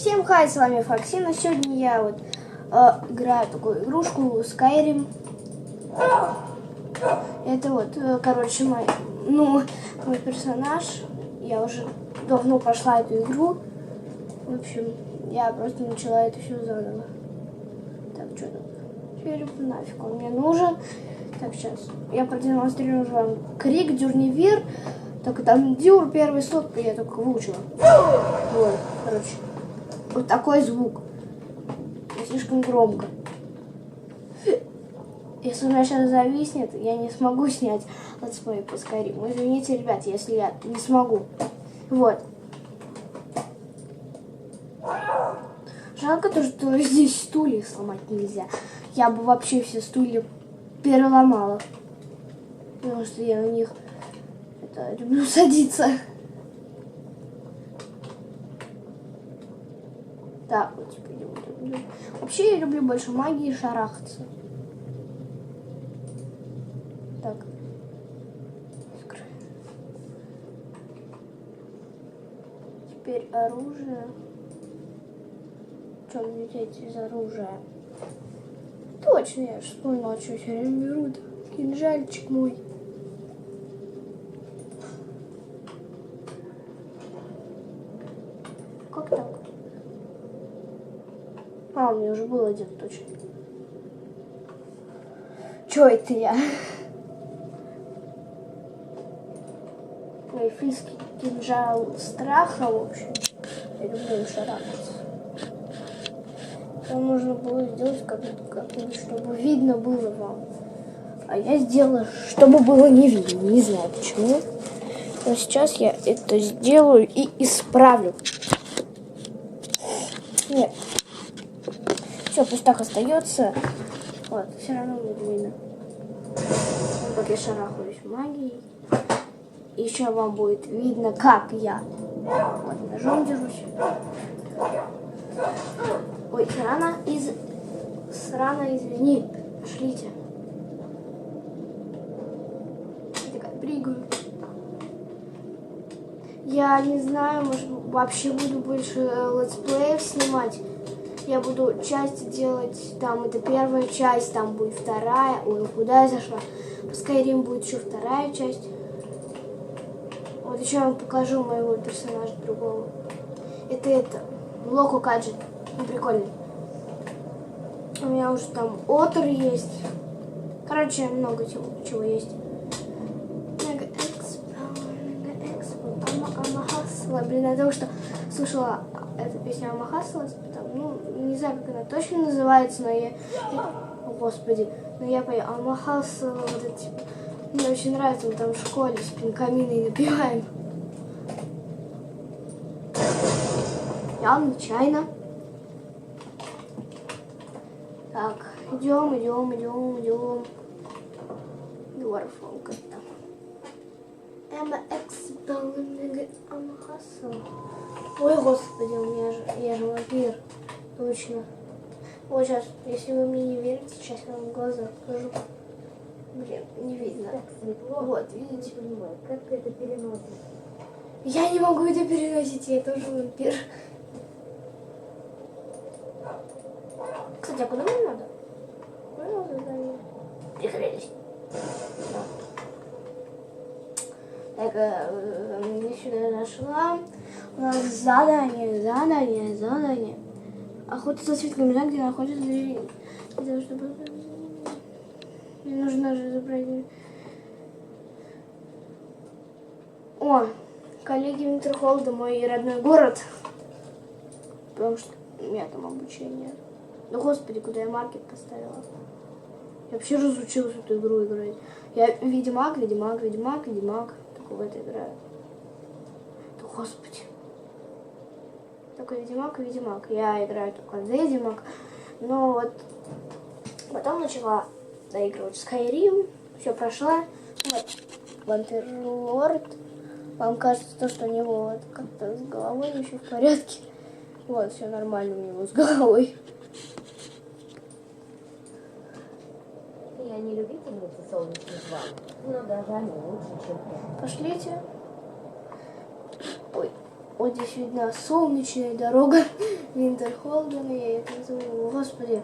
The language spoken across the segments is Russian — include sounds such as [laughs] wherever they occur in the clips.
Всем хай, с вами Фоксина. Сегодня я вот э, играю такую игрушку Skyrim. Это вот, э, короче, мой, ну, мой персонаж. Я уже давно прошла эту игру. В общем, я просто начала это все заново. Так, что тут? Теперь нафиг он мне нужен. Так, сейчас. Я продемонстрирую вам крик Дюрнивир. Только там Дюр первый слог я только выучила. Вот, короче. Вот такой звук. Слишком громко. Если у меня сейчас зависнет, я не смогу снять летсплей по Skyrim. Извините, ребят, если я не смогу. Вот. Жалко то, что здесь стулья сломать нельзя. Я бы вообще все стулья переломала. Потому что я на них это, люблю садиться. Так, вот теперь я люблю. Вообще я люблю больше магии шарахаться. Так. Теперь оружие. Что мне взять из оружия? Точно, я же вспомнила, что время берут. Кинжальчик мой. Как так? А, у меня уже был один, точно. Чё это я? Эльфийский кинжал страха, в общем. Я люблю шарахаться. Там нужно было сделать как-нибудь, как чтобы видно было вам. А я сделала, чтобы было не видно. Не знаю почему. Но сейчас я это сделаю и исправлю. Нет. Все, пусть так остается. Вот, все равно будет видно. Как я шарахаюсь магией. Еще вам будет видно, как я вот, ножом держусь. Ой, срана из... Срана, извини. Пошлите. Я такая прыгаю. Я не знаю, может, вообще буду больше э, летсплеев снимать. Я буду части делать, там, это первая часть, там будет вторая. Ой, куда я зашла? По Skyrim будет еще вторая часть. Вот еще я вам покажу моего персонажа другого. Это это, Локу Каджи. Ну, прикольный. У меня уже там Отр есть. Короче, много чего, чего есть. Блин, я только что слушала эту песню Ама Хасла. Ну, не знаю, как она точно называется, но я... О, Господи. Но я пою Ама Хасла, вот это, типа... Мне очень нравится, мы там в школе с пинкаминой напеваем. Я нечаянно. Так, идем, идем, идем, идем. Дворфом как-то. Эмма Амахасл. Ой, господи, у меня же, я же вампир. Точно. Вот сейчас, если вы мне не верите, сейчас я вам глаза покажу. Блин, не видно. Так светло. Вот, видите? Не понимаю, как ты это переносишь? Я не могу это переносить, я тоже вампир. Кстати, а куда мне надо? Понял задание? Прикрылись. Так, э, я сюда зашла. У нас задание, задание, задание. Охота за светлым места, где находится зверь. Для того, чтобы... Мне нужно же забрать... О, коллеги Винтерхолда, мой родной город. Потому что у меня там обучение. Ну, господи, куда я маркет поставила? Я вообще разучилась эту игру играть. Я Ведьмак, Ведьмак, Ведьмак, Ведьмак. Только в это играю. Да, господи. Только Ведьмак и Ведьмак. Я играю только в Ведьмак. Но вот потом начала доигрывать Skyrim. Все прошла. Вот. Вампирлорд. Вам кажется, то, что у него вот как-то с головой еще в порядке. Вот, все нормально у него с головой. Я не любительница солнечных ванн, но даже они лучше, чем я. Пошлите. Ой. Вот здесь видна солнечная дорога [laughs] Винтерхолдена, я это называю. Господи.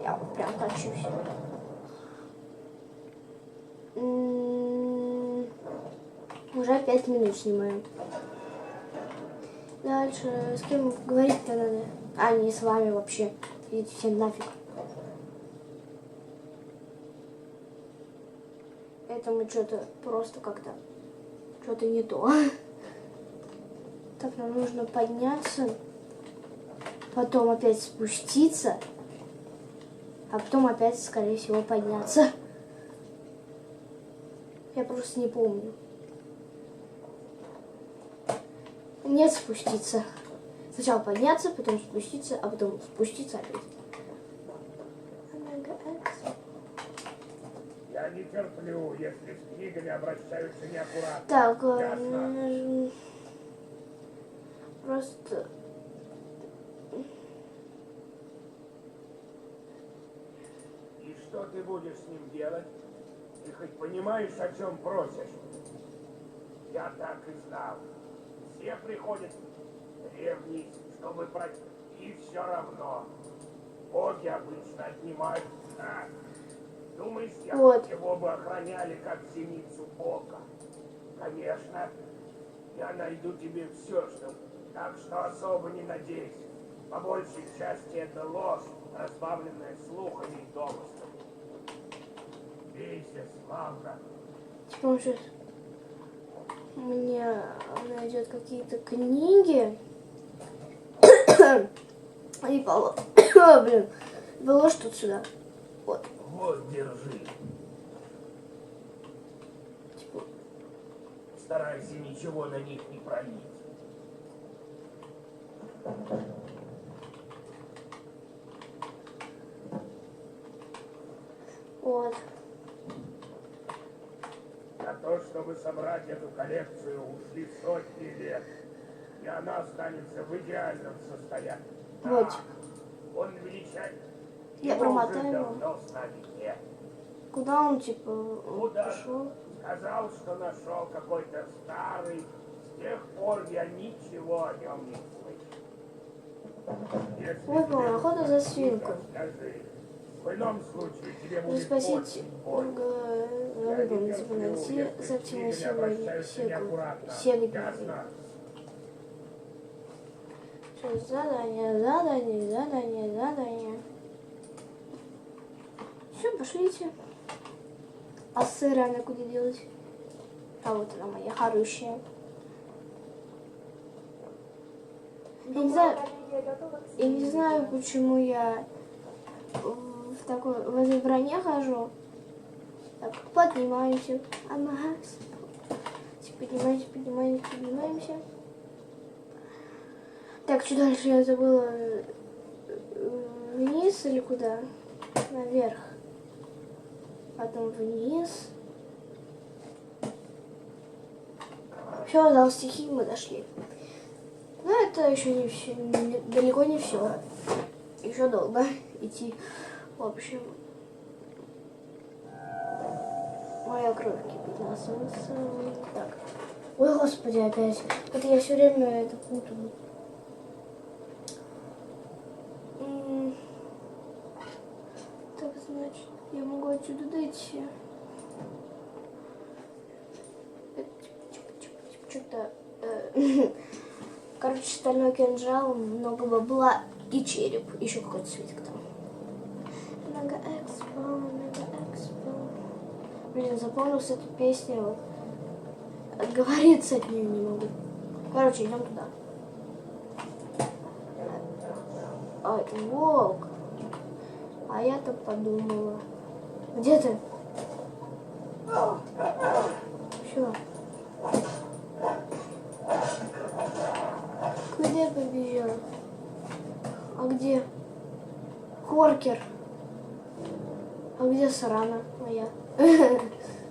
Я прям хочу сегодня. М, Уже пять минут снимаем. Дальше с кем говорить-то надо? А, не с вами вообще. Идите все нафиг. Это мы что-то просто как-то что-то не то. [laughs] Так, нам нужно подняться, потом опять спуститься, а потом опять, скорее всего, подняться. Я просто не помню. Нет, спуститься. Сначала подняться, потом спуститься, а потом спуститься опять. Я не терплю, если с книгами обращаются неаккуратно. Так, э, Ясно. просто... И что ты будешь с ним делать? Ты хоть понимаешь, о чем просишь? Я так и знал. Все приходят древние, чтобы пройти. И все равно. Боги обычно отнимают. А, думаешь, я Вот. его бы охраняли, как зеницу ока? Конечно. Я найду тебе все, что... Так что особо не надейся. По большей части это ложь, разбавленная слухами и домыслами. Бейся. Типа он сейчас мне найдет какие-то книги [coughs] и поло... [coughs] Блин, положь тут сюда. Вот. Вот, держи. Типа, Старайся ничего на них не пролить. вот. На то, чтобы собрать эту коллекцию, ушли сотни лет. И она останется в идеальном состоянии. Вот. Так, Он величает. Я промотаю. Куда он, типа, Куда? пошел? Сказал, что нашел какой-то старый. С тех пор я ничего о нем не слышал. Ой, охота за свинкой. Скажи. В ином случае тебе Чтобы будет спасить очень больно. друга, Я рыбам, не терплю, найти если с к книгам силой обращаются сегу? Всё, Задание, задание, задание, задание. Все, пошлите. А сыр она куда делать? А вот она моя хорошая. Я не знаю, я не знаю, почему я такой в этой броне хожу. Так, поднимаемся. Ага. Поднимаемся, поднимаемся, поднимаемся. Так, что дальше я забыла? Вниз или куда? Наверх. Потом вниз. Все, дал стихи, мы дошли. Но это еще не все, далеко не все. Еще долго [laughs] идти. В общем, моя кровь кипит на солнце. Так. Ой, господи, опять. Вот я все время это путаю. Так, значит, я могу отсюда дойти. Что-то... э, [laughs] Короче, стальной кинжал, много бабла и череп. Еще какой-то свиток там. Много экспо, много экспо. Блин, запомнился эту песню. Вот. Отговориться от нее не могу. Короче, идем туда. А, волк. А я-то подумала. Где ты? Все. Куда побежал? А где? Коркер. А где срана моя? [laughs]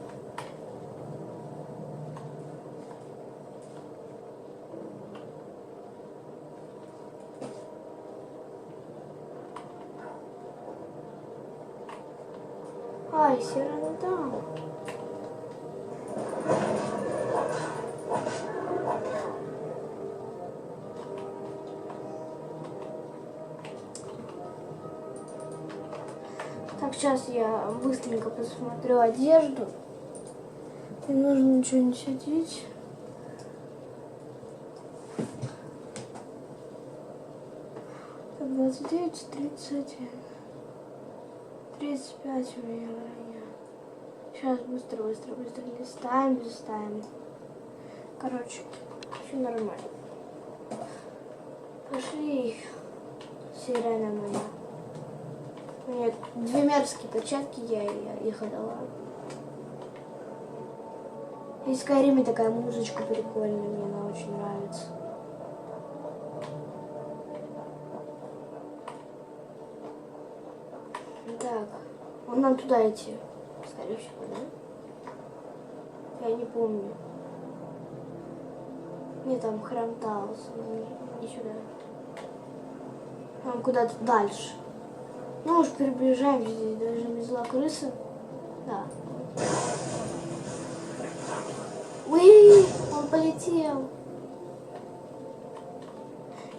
посмотрю одежду. Не нужно ничего не сидеть. Так, 29, 31. 35 у меня. Сейчас быстро, быстро, быстро листаем, листаем. Короче, все нормально. Пошли, сирена моя. Две мерзкие перчатки, я, я их отдала. И в Скайриме такая музычка прикольная, мне она очень нравится. Так, он нам туда идти, скорее всего, да? Я не помню. Не, там храм Таус, не, не сюда. Нам куда-то дальше. Ну уж приближаемся, здесь даже не зла крыса. Да. Уи, он полетел.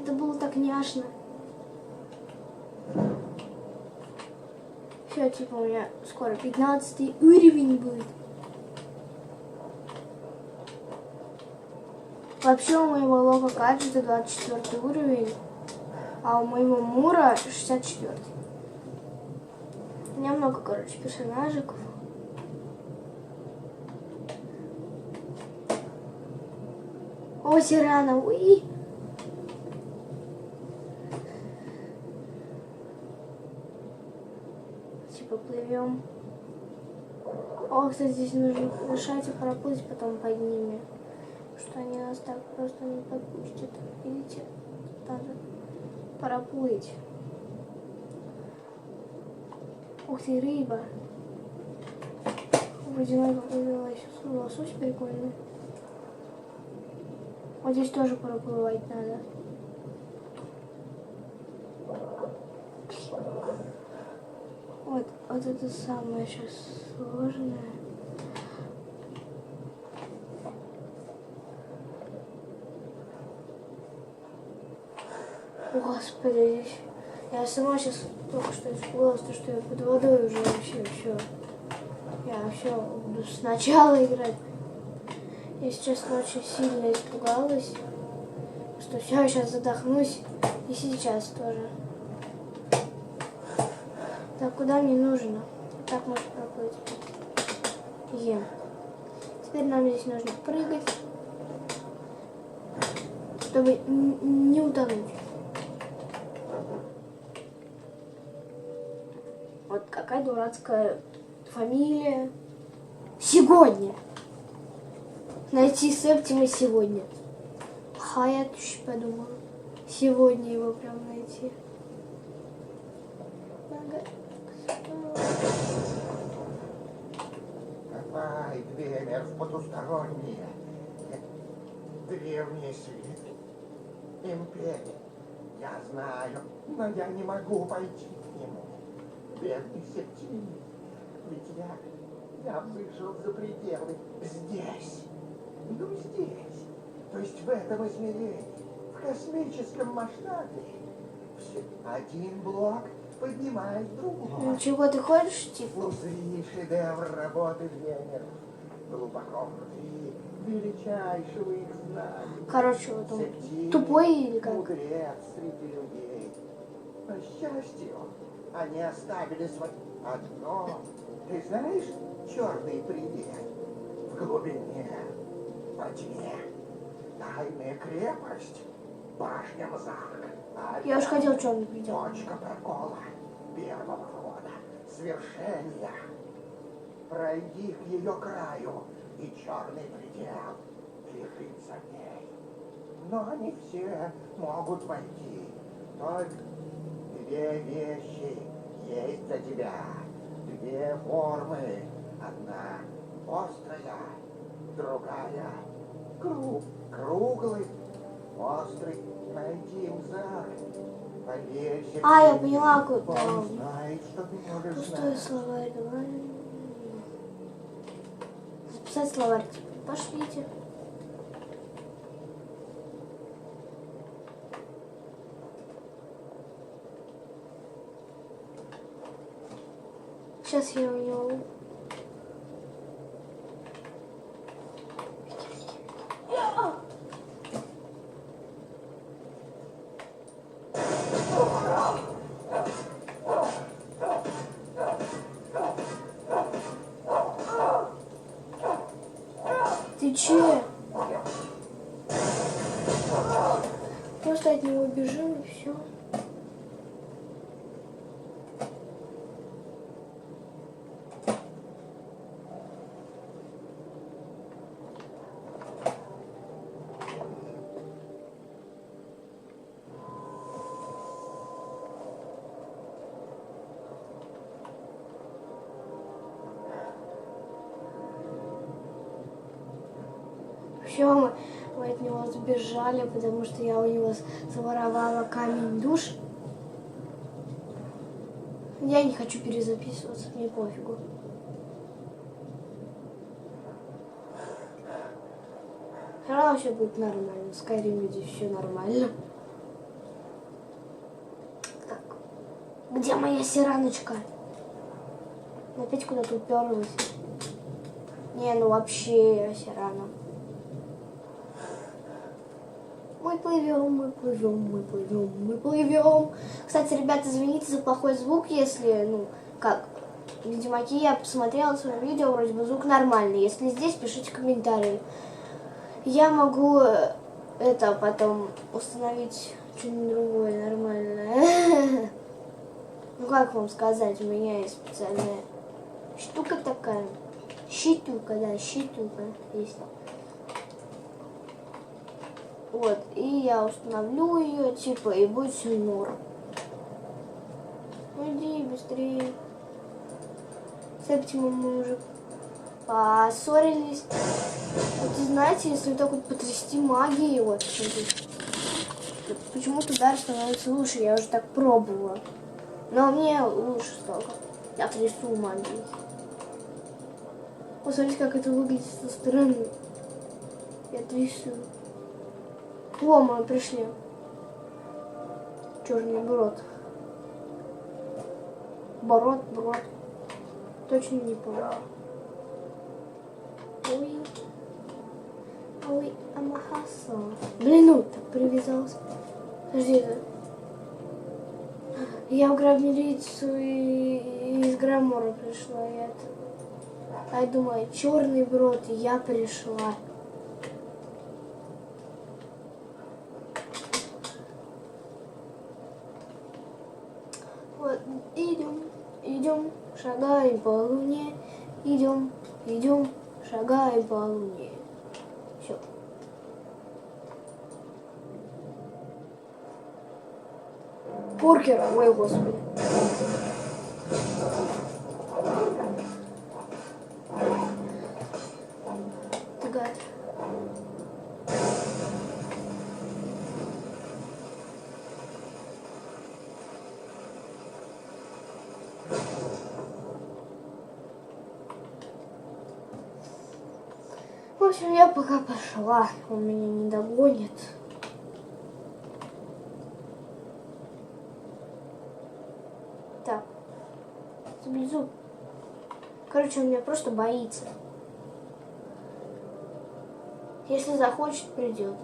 Это было так няшно. Все, типа у меня скоро 15 уровень будет. Вообще у моего лока гаджета 24 уровень, а у моего Мура 64. Меня много, короче, персонажиков. О, Сирана, уи! Типа плывем. О, кстати, здесь нужно дышать и проплыть потом под ними. Что они нас так просто не подпустят. Видите? Надо проплыть. Ух ты, рыба. Водяной. Лосось прикольный. Вот здесь тоже проплывать надо. Вот, вот это самое сейчас сложное. Господи, здесь... Я сама сейчас только что испугалась, то, что я под водой уже вообще все. Я вообще буду сначала играть. Я сейчас очень сильно испугалась, что все, сейчас задохнусь. И сейчас тоже. Так, куда мне нужно? Так можно проплыть. Ем. Теперь нам здесь нужно прыгать, чтобы не утонуть. Вот какая дурацкая фамилия. Сегодня. Найти Септима сегодня. Ха, я еще подумала. Сегодня его прям найти. Давай, Двемер, в потусторонние. Древний свет. Империя. Я знаю, но я не могу пойти к нему. Бедный Септимий. Ведь я, я вышел за пределы здесь. Ну, здесь. То есть в этом измерении, в космическом масштабе. Все, один блок поднимает другой. Ну чего ты хочешь, типа? Внутри шедевр работы Двенеров. Глубоко внутри величайшего их знания. Короче, вот он Септимий тупой или как? Мудрец среди людей. По счастью, они оставили свое одно. Ты знаешь, черный предел в глубине, во тьме. Тайная крепость, башня Мзарк. А Я уж хотел черный предел. Точка прокола первого входа, свершения. Пройди к ее краю, и черный предел лежит за ней. Но не все могут войти. Только две вещи есть за тебя. Две формы. Одна острая, другая круг, круглый, острый. Найди Мзар. Поверься А, я поняла, куда Он он. знает, что ты можешь Пустой знать. словарь, давай. Записать словарь. Пошлите. Сейчас я у него... Ты че? Просто от него бежим и все. Все, мы, мы от него сбежали, потому что я у него своровала камень душ. Я не хочу перезаписываться, мне пофигу. Равно все будет нормально. В Skyrim все нормально. Так. Где моя сираночка? Опять куда-то уперлась. Не, ну вообще сирана. Плывем, мы плывем, мы плывем, мы плывем. Кстати, ребята, извините за плохой звук, если, ну, как, в Ведьмаке я посмотрела свое видео, вроде бы звук нормальный. Если здесь, пишите комментарии. Я могу э, это потом установить что-нибудь другое нормальное. [laughs] Ну, как вам сказать, у меня есть специальная штука такая. Щитука, да, щитука есть. Вот, и я установлю ее, типа, и будет все норм. Ну иди быстрее. С этим мы уже поссорились. Вот и знаете, если вот так вот потрясти магией, вот, почему-то удар становится лучше, я уже так пробовала. Но мне лучше стало. Я трясу магией. Посмотрите, как это выглядит со стороны. Я трясу. О, мы пришли. Черный брод. Бород, брод. Точно не помню. Ой. Ой, амахаса. Блин, ну так привязался. Подожди. Я в гробницу и из Грамора пришла. Я. А я думаю, черный брод, я пришла. Вот, идем, идем, шагаем по луне, идем, идем, шагаем по луне. Все. Поркер, ой, господи. Ты гад. В общем, я пока пошла, он меня не догонит. Так, внизу. Короче, он меня просто боится. Если захочет, придет.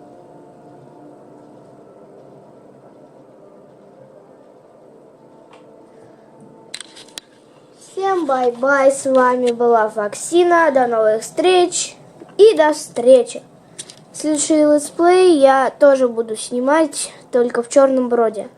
Всем бай-бай, с вами была Фоксина, до новых встреч и до встречи. Следующий летсплей я тоже буду снимать, только в черном броде.